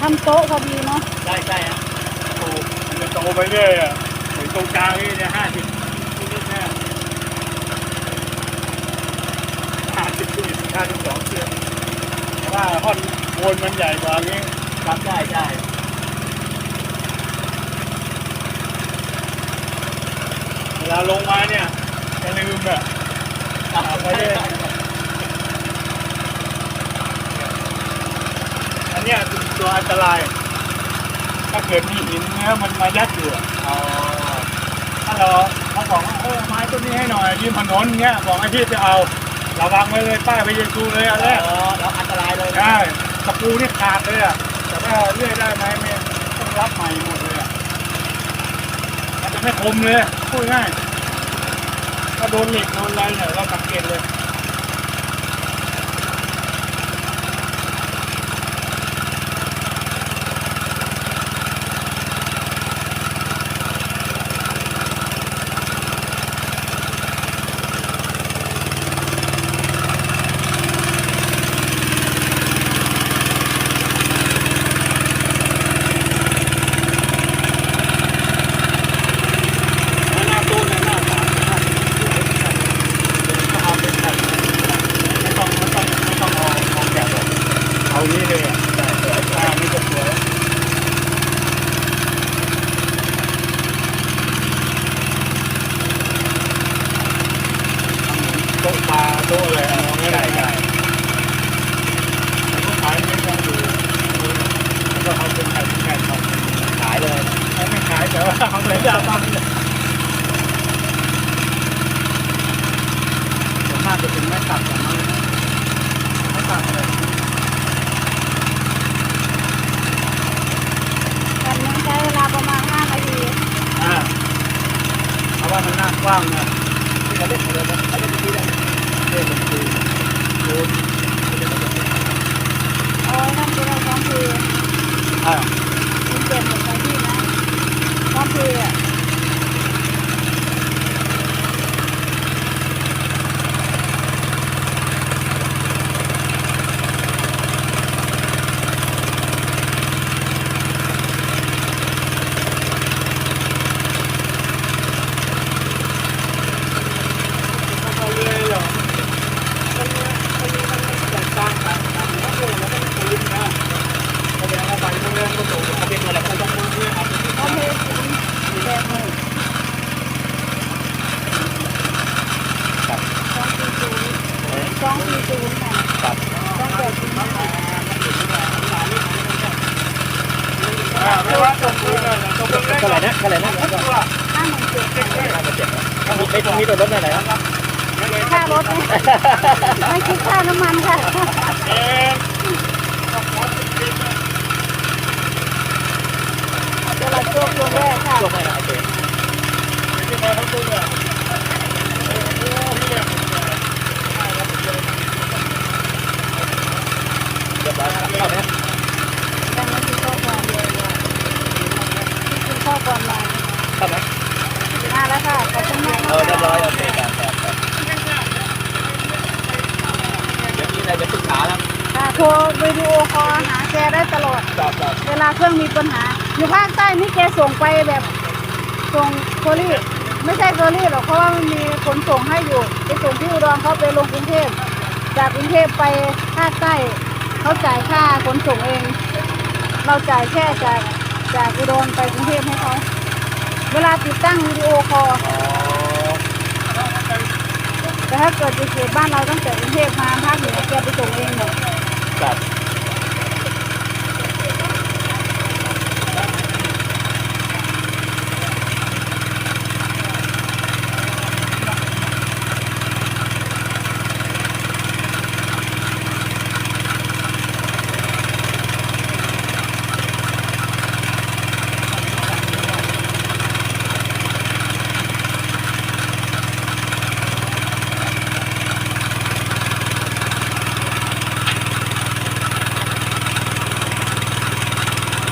ทำโต๊ะพอดีเนาะ ได้ใช่ฮะโตมันจะโตไปเรื่อยอ่ะเหมือนตรงกลางนี่เนี่ยห้าสิบ นิดห้าสิบสองเชือกเพราะว่าท่อนโคนมันใหญ่กว่านี้ครับใช่ใช่เวลาลงมาเนี่ยจะลืมอะครับไม่ได้อันเนี้ยคือตัวอันตราย ถ้าเกิดมีหินเนื้อมันมายัดอยู่อะอ๋อถ้าเราเขาบอกว่าเออไม้ต้นนี้ให้หน่อยริมถนนเงี้ยบอกให้พี่ไปเอา ระวังไว้เลยป้ายไปเยซูเลยอันแรกอ๋อแล้วอันตรายเลยใช่ตะปูนี่ขาดเลยอะแต่ว่าเลื่อยได้ไหมไม่ต้องรับใหม่หมดเลยอะมันจะไม่คมเลยพูดง่ายถ้าโดนเหล็กโดนอะไรเนี่ยเราสังเกตเลย หน้าตู้เนี่ยหน้าสามหน้าก็เอาเป็นแบบไม่ต้องไม่ต้องไม่ต้องเอาเอาแบบหรอกเอานี้เลยอะได้สวยอ่านี่ก็สวยโต๊ะปลาโต๊ะอะไรเอาไม่ได้ได้แล้วก็ขายไม่ต้องดูแล้วก็เอาเป็นแผ่นแผ่นครับ ขายเลย ไม่ขายแต่ว่าเอาเลยยาบ้างเลย ส่วนมากจะเป็นไม้ตัดกับไม้ไม้ตัดเลย แบบนี้ใช้เวลาประมาณ5นาที อ่าเพราะ ว่ามันหน้ากว้างนะที่เขาเล่นเขาเล่นเขาเล่นที่ได้เรียกมันคือโคนเอาไว้นั่นจะได้พร้อมเพรียงอ่ามันเจ็บหมดไปที่นะพร้อมเพรียงเอาเลยเหรอมันมันมันแตกต่างกันนะแล้วก็แล้วก็ปืนนะแสดงว่าใบมันเริ่มก็โต เขาเป็นอะไรเขาต้องมือเนี่ยครับ พร้อมเพรียงสีแดงเลยสองสี่ศูนย์สองสี่ศูนย์ ครับไม่ว่าตรงปืนเลยตรงปืนเท่าไหร่นะเท่าไหร่นะทุกตัวห้าหมื่นเจ็ดห้าพันเจ็ดนะมีไม่ต้องมีตัวรถไหนครับค่ารถไม่คิดค่าน้ำมันค่ะ เอ๊ะ เดี๋ยวเราช่วงช่วงแรกค่ะ ตัวไหนนะโอเค ที่มาทั้งตัวเนี่ย เรียบร้อยครับเข้าไหม ดังนั้นคือข้อความเดียวเลยคือข้อความมา เข้าไหม มาแล้วค่ะขอบคุณมาก เออเรียบร้อยโอเคครับครับครับเดี๋ยวนี้นายจะปรึกษาแล้ว ค่ะโทร วิดีโอคอลหาแกได้ตลอดครับครับเวลาเครื่องมีปัญหา อยู่ภาคใต้นี่แกส่งไปแบบส่งโคลีไม่ใช่โคลีหรอกเพราะว่ามันมีขนส่งให้อยู่ไปส่งที่อุดรเขาไปลงกรุงเทพจากกรุงเทพไปภาคใต้เขาจ่ายค่าขนส่งเอง เราจ่ายแค่จากจากอุดรไปกรุงเทพให้เขาเวลาติดตั้งวิดีโอคอลอ๋อแต่ถ้าเกิดจะเขตบ้านเราตั้งแต่กรุงเทพมาภาคเหนือแกไปส่งเองหมด ครับ